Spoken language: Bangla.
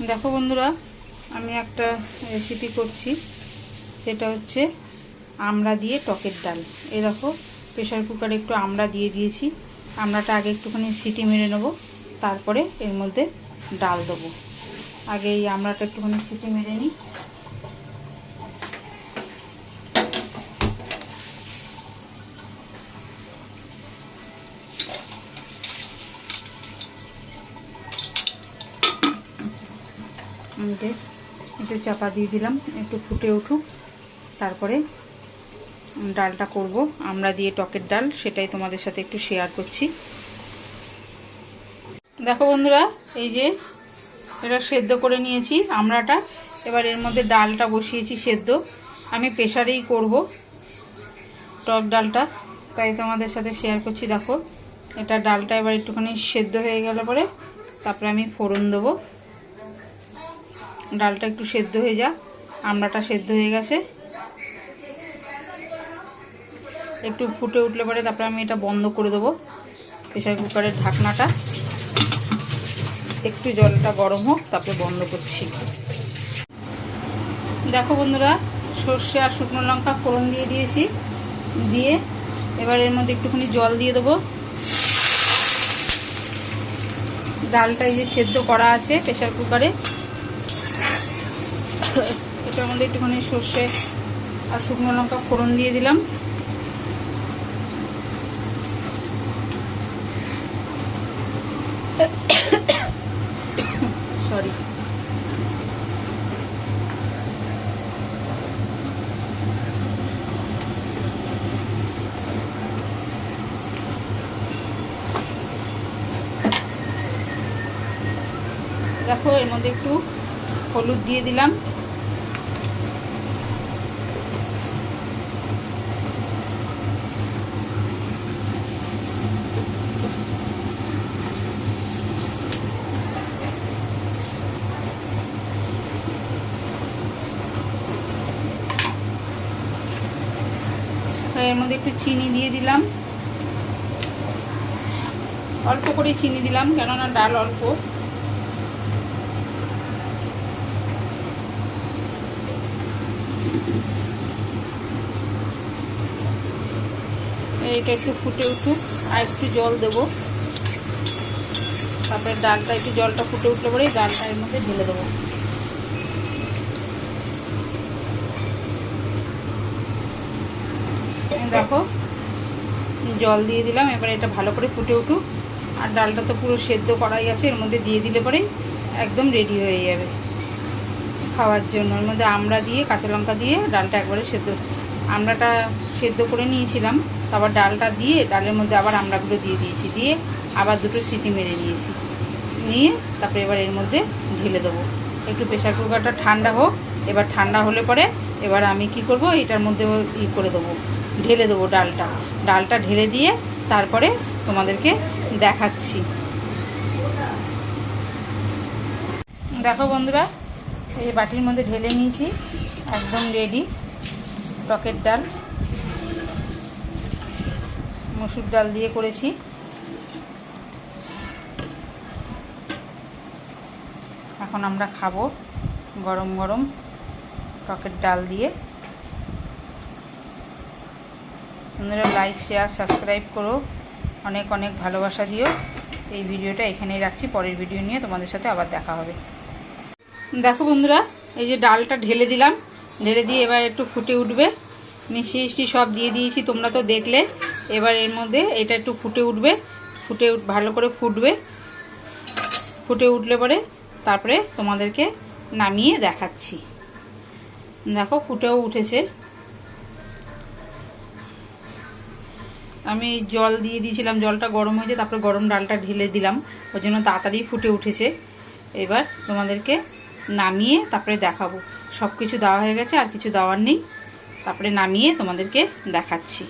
দেখো বন্ধুরা, আমি একটা রেসিপি করছি। সেটা হচ্ছে আমড়া দিয়ে টকের ডাল। এই দেখো প্রেশার কুকারে একটু আমড়া দিয়ে দিয়েছি। আমড়াটা আগে একটুখানি সিটি মেরে নেব, তারপরে এর মধ্যে ডাল দেবো। আগে এই আমড়াটা একটুখানি সিটি মেরে নিই। আমাকে একটু চাপা দিয়ে দিলাম, একটু ফুটে উঠুক। তারপরে ডালটা করব। আমরা দিয়ে টকের ডাল, সেটাই তোমাদের সাথে একটু শেয়ার করছি। দেখো বন্ধুরা, এই যে এটা সেদ্ধ করে নিয়েছি আমরাটা এবার এর মধ্যে ডালটা বসিয়েছি সেদ্ধ। আমি প্রেশারেই করব টক ডালটা। তাই তোমাদের সাথে শেয়ার করছি। দেখো, এটা ডালটা এবার একটুখানি সেদ্ধ হয়ে গেল পরে তারপরে আমি ফোড়ন দেবো। ডালটা একটু সেদ্ধ হয়ে যা আমড়াটা সেদ্ধ হয়ে গেছে। একটু ফুটে উঠলে পরে তারপরে আমি এটা বন্ধ করে দেবো প্রেশার কুকারের ঢাকনাটা। একটু জলটা গরম হোক, তারপরে বন্ধ করছি। দেখো বন্ধুরা, সর্ষে আর শুকনো লঙ্কা ফোড়ন দিয়ে দিয়েছি। দিয়ে এবার এর মধ্যে একটুখানি জল দিয়ে দেবো। ডালটা এই যে সেদ্ধ করা আছে প্রেশার কুকারে। এটার মধ্যে একটুখানি সর্ষে আর শুকনো লঙ্কা ফোড়ন দিয়ে দিলাম। সরি দেখো, এর মধ্যে একটু হলুদ দিয়ে দিলাম। এর মধ্যে একটু চিনি দিয়ে দিলাম। অল্প করে চিনি দিলাম, কেননা ডাল অল্প। এটা একটু ফুটে উঠুক, আর একটু জল দেবো। তারপরে ডালটা, একটু জলটা ফুটে উঠলে পরেই ডালটা এর মধ্যে ঢেলে দেবো। দেখো, জল দিয়ে দিলাম, এবারে এটা ভালো করে ফুটে উঠুক। আর ডালটা তো পুরো সেদ্ধ করাই আছে, এর মধ্যে দিয়ে দিলে পরেই একদম রেডি হয়ে যাবে খাওয়ার জন্য। এর মধ্যে আমড়া দিয়ে, কাঁচা লঙ্কা দিয়ে ডালটা একবারে সেদ্ধ আমড়াটা সেদ্ধ করে নিয়েছিলাম, তারপর ডালটা দিয়ে ডালের মধ্যে আবার আমড়াগুলো দিয়ে দিয়েছি, দিয়ে আবার দুটো সিটি মেরে নিয়েছি। নিয়ে তারপরে এবার এর মধ্যে ঢেলে দেবো। একটু প্রেশার কুকারটা ঠান্ডা হোক, এবার ঠান্ডা হলে পরে এবার আমি কি করব, এটার মধ্যে ই করে দেবো। ঢেলে দেবো ডালটা। ডালটা ঢেলে দিয়ে তারপরে তোমাদেরকে দেখাচ্ছি। দেখো বন্ধুরা, এই বাটির মধ্যে ঢেলে নিয়েছি, একদম রেডি টকের ডাল। মসুর ডাল দিয়ে করেছি। এখন আমরা খাব গরম গরম টকের ডাল দিয়ে। বন্ধুরা লাইক শেয়ার সাবস্ক্রাইব করো। অনেক অনেক ভালোবাসা দিও। এই ভিডিওটা এখানেই রাখছি। পরের ভিডিও নিয়ে তোমাদের সাথে আবার দেখা হবে। দেখো বন্ধুরা, এই যে ডালটা ঢেলে দিলাম। ঢেলে দিয়ে এবার একটু ফুটে উঠবে। মিষ্টি মিষ্টি সব দিয়ে দিয়েছি, তোমরা তো দেখলে। এবার এর মধ্যে এটা একটু ফুটে উঠবে। ফুটে ভালো করে ফুটবে। ফুটে উঠলে পরে তারপরে তোমাদেরকে নামিয়ে দেখাচ্ছি। দেখো, ফুটেও উঠেছে। আমি জল দিয়ে দিয়েছিলাম, জলটা গরম হয়েছে, তারপরে গরম ডালটা ঢেলে দিলাম। ওই জন্য তাড়াতাড়ি ফুটে উঠেছে। এবার তোমাদেরকে নামিয়ে তারপরে দেখাবো। সব কিছু দেওয়া হয়ে গেছে, আর কিছু দেওয়ার নেই। তারপরে নামিয়ে তোমাদেরকে দেখাচ্ছি।